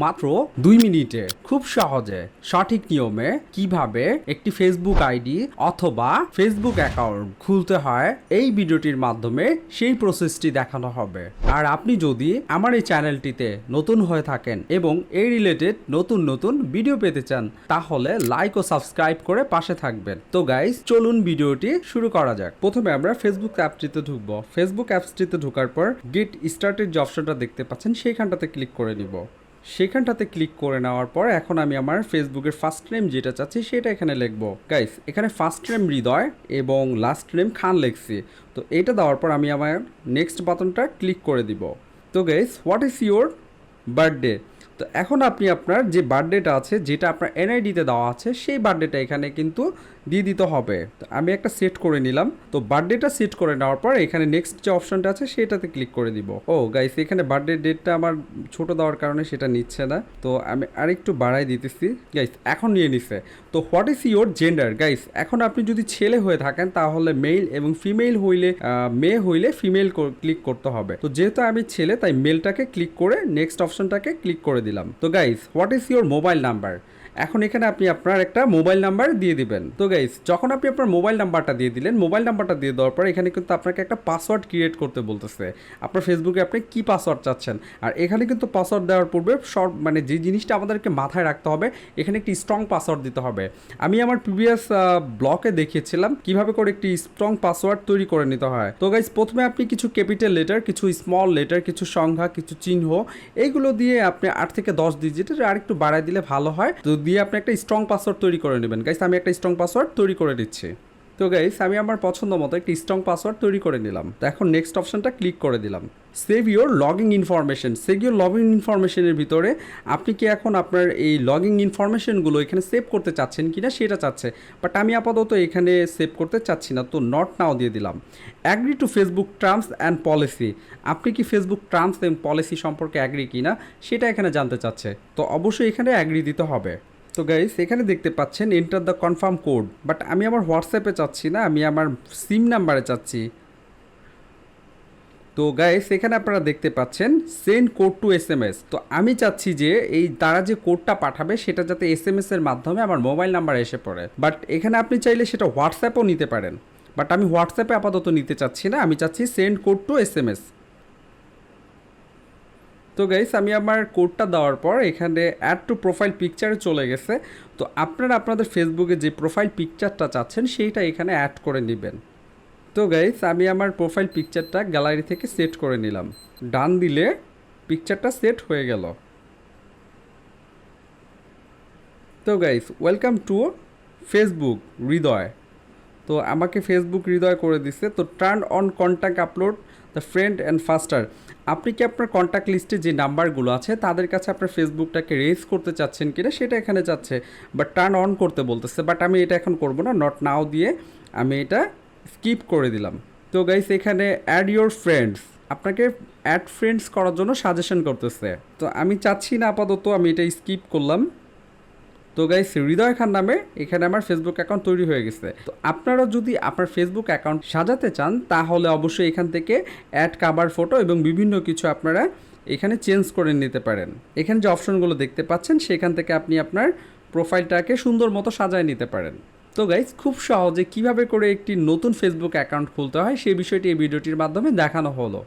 মাত্র দুই মিনিটে, খুব সহজে, সঠিক নিয়মে কীভাবে একটি ফেসবুক আইডি অথবা ফেসবুক অ্যাকাউন্ট খুলতে হয়, এই ভিডিওটির মাধ্যমে সেই প্রসেসটি দেখানো হবে। আর আপনি যদি আমার এই চ্যানেলটিতে নতুন হয়ে থাকেন এবং এই রিলেটেড নতুন নতুন ভিডিও পেতে চান, তাহলে লাইক ও সাবস্ক্রাইব করে পাশে থাকবেন। তো গাইস চলুন ভিডিওটি শুরু করা যাক। প্রথমে আমরা ফেসবুক অ্যাপটিতে ঢুকবো। ফেসবুক অ্যাপসটিতে ঢোকার পর গেট স্টার্টের যে অপশনটা দেখতে পাচ্ছেন, সেইখানটাতে ক্লিক করে নিব। সেখানটাতে ক্লিক করে নেওয়ার পর এখন আমি আমার ফেসবুকের ফার্স্ট নেম যেটা চাচ্ছি সেটা এখানে লিখব। গাইস এখানে ফার্স্ট নেম হৃদয় এবং লাস্ট নেম খান লিখছি। তো এটা দেওয়ার পর আমি আমার নেক্সট বাটনটা ক্লিক করে দিব। তো guys what is your birthday তো এখন আপনি আপনার যে বার্থডেটা আছে, যেটা আপনার এনআইডিতে দেওয়া আছে, সেই বার্থডেটা এখানে কিন্তু দিয়ে দিতে হবে। তো আমি একটা সেট করে নিলাম। তো বার্থডেটা সেট করে নেওয়ার পর এখানে নেক্সট যে অপশনটা আছে, সেটাতে ক্লিক করে দিব। ও গাইস এখানে বার্থডে ডেটটা আমার ছোট দেওয়ার কারণে সেটা নিচ্ছে না। তো আমি আরেকটু বাড়াই দিতেছি। গাইস এখন নিয়ে নিছে। তো what is your gender guys এখন আপনি যদি ছেলে হয়ে থাকেন, তাহলে মেল এবং ফিমেল হইলে মেয়ে হইলে ফিমেল ক্লিক করতে হবে। তো যেহেতু আমি ছেলে, তাই মেলটাকে ক্লিক করে নেক্সট অপশনটাকে ক্লিক করে দিলাম। তো guys what is your mobile number এখন এখানে আপনি আপনার একটা মোবাইল নাম্বার দিয়ে দিবেন। তো গাইস যখন আপনি আপনার মোবাইল নাম্বারটা দিয়ে দিলেন, মোবাইল নাম্বারটা দিয়ে দেওয়ার পর এখানে কিন্তু আপনাকে একটা পাসওয়ার্ড ক্রিয়েট করতে বলতেছে। আপনার ফেসবুকে আপনি কি পাসওয়ার্ড চাচ্ছেন? আর এখানে কিন্তু পাসওয়ার্ড দেওয়ার পূর্বে শর্ট মানে যে জিনিসটা আমাদেরকে মাথায় রাখতে হবে, এখানে একটি স্ট্রং পাসওয়ার্ড দিতে হবে। আমি আমার প্রিভিয়াস ব্লকে দেখিয়েছিলাম কীভাবে করে একটি স্ট্রং পাসওয়ার্ড তৈরি করে নিতে হয়। তো গাইস প্রথমে আপনি কিছু ক্যাপিটাল লেটার কিছু স্মল লেটার কিছু সংখ্যা, কিছু চিহ্ন, এইগুলো দিয়ে আপনি আট থেকে দশ ডিজিটের আর একটু বাড়ায় দিলে ভালো হয়। তো দিয়ে আপনি একটা স্ট্রং পাসওয়ার্ড তৈরি করে নেবেন। গাইস আমি একটা স্ট্রং পাসওয়ার্ড তৈরি করে দিচ্ছি। তো গাইস আমি আমার পছন্দ মতো একটি স্ট্রং পাসওয়ার্ড তৈরি করে নিলাম। তো এখন নেক্সট অপশনটা ক্লিক করে দিলাম। Save your login information save your login ইনফরমেশনের ভিতরে আপনি কি এখন আপনার এই লগিং ইনফরমেশনগুলো এখানে সেভ করতে চাচ্ছেন কি না সেটা চাচ্ছে। বাট আমি আপাতত এখানে সেভ করতে চাচ্ছি না, তো নট নাও দিয়ে দিলাম। Agree to Facebook terms and policy আপনি কি ফেসবুক টার্মস এবং পলিসি সম্পর্কে অ্যাগ্রি কি না সেটা এখানে জানতে চাচ্ছে। তো অবশ্যই এখানে অ্যাগ্রি দিতে হবে। তো গাইস এখানে দেখতে পাচ্ছেন enter the confirm code but আমি আমার হোয়াটসঅ্যাপে চাচ্ছি না, আমি আমার সিম নাম্বারে চাচ্ছি। তো গাইস এখানে আপনারা দেখতে পাচ্ছেন send code to S M S তো আমি চাচ্ছি যে এই তারা যে কোডটা পাঠাবে, সেটা যাতে এস এম এর মাধ্যমে আমার মোবাইল নাম্বার এসে পড়ে। বাট এখানে আপনি চাইলে সেটা হোয়াটসঅ্যাপও নিতে পারেন। বাট আমি হোয়াটসঅ্যাপে আপাতত নিতে চাচ্ছি না, আমি চাচ্ছি send code to S M S তো গাইস আমি আমার কোডটা দেওয়ার পর এখানে অ্যাড টু প্রোফাইল পিকচারে চলে গেছে। তো আপনারা আপনাদের ফেসবুকে যে প্রোফাইল পিকচারটা চাচ্ছেন, সেইটা এখানে অ্যাড করে নেবেন। তো গাইস আমি আমার প্রোফাইল পিকচারটা গ্যালারি থেকে সেট করে নিলাম। ডান দিলে পিকচারটা সেট হয়ে গেল। তো guys welcome to Facebook Hridoy. তো আমাকে ফেসবুক হৃদয় করে দিছে। তো turn on contact upload the friend and faster আপনি কি আপনার কন্ট্যাক্ট লিস্টে যে নাম্বারগুলো আছে, তাদের কাছে আপনার ফেসবুকটাকে রেজ করতে চাচ্ছেন কিনা সেটা এখানে যাচ্ছে। বাট টার্ন অন করতে বলতেছে। বাট আমি এটা এখন করব না নট নাও দিয়ে আমি এটা স্কিপ করে দিলাম। তো গাইস এখানে অ্যাড ইউর ফ্রেন্ডস আপনাকে অ্যাড ফ্রেন্ডস করার জন্য সাজেশন করতেছে। তো আমি চাচ্ছি না, আপাতত আমি এটা স্কিপ করলাম। তো গাইস হৃদয় খান নামে এখানে আমার ফেসবুক অ্যাকাউন্ট তৈরি হয়ে গেছে। তো আপনারা যদি আপনার ফেসবুক অ্যাকাউন্ট সাজাতে চান, তাহলে অবশ্যই এখান থেকে অ্যাড কাবার ফটো এবং বিভিন্ন কিছু আপনারা এখানে চেঞ্জ করে নিতে পারেন। এখানে যে অপশনগুলো দেখতে পাচ্ছেন, সেখান থেকে আপনি আপনার প্রোফাইলটাকে সুন্দর মতো সাজায় নিতে পারেন। তো গাইজ খুব সহজে কীভাবে করে একটি নতুন ফেসবুক অ্যাকাউন্ট খুলতে হয় সেই বিষয়টি এই ভিডিওটির মাধ্যমে দেখানো হলো।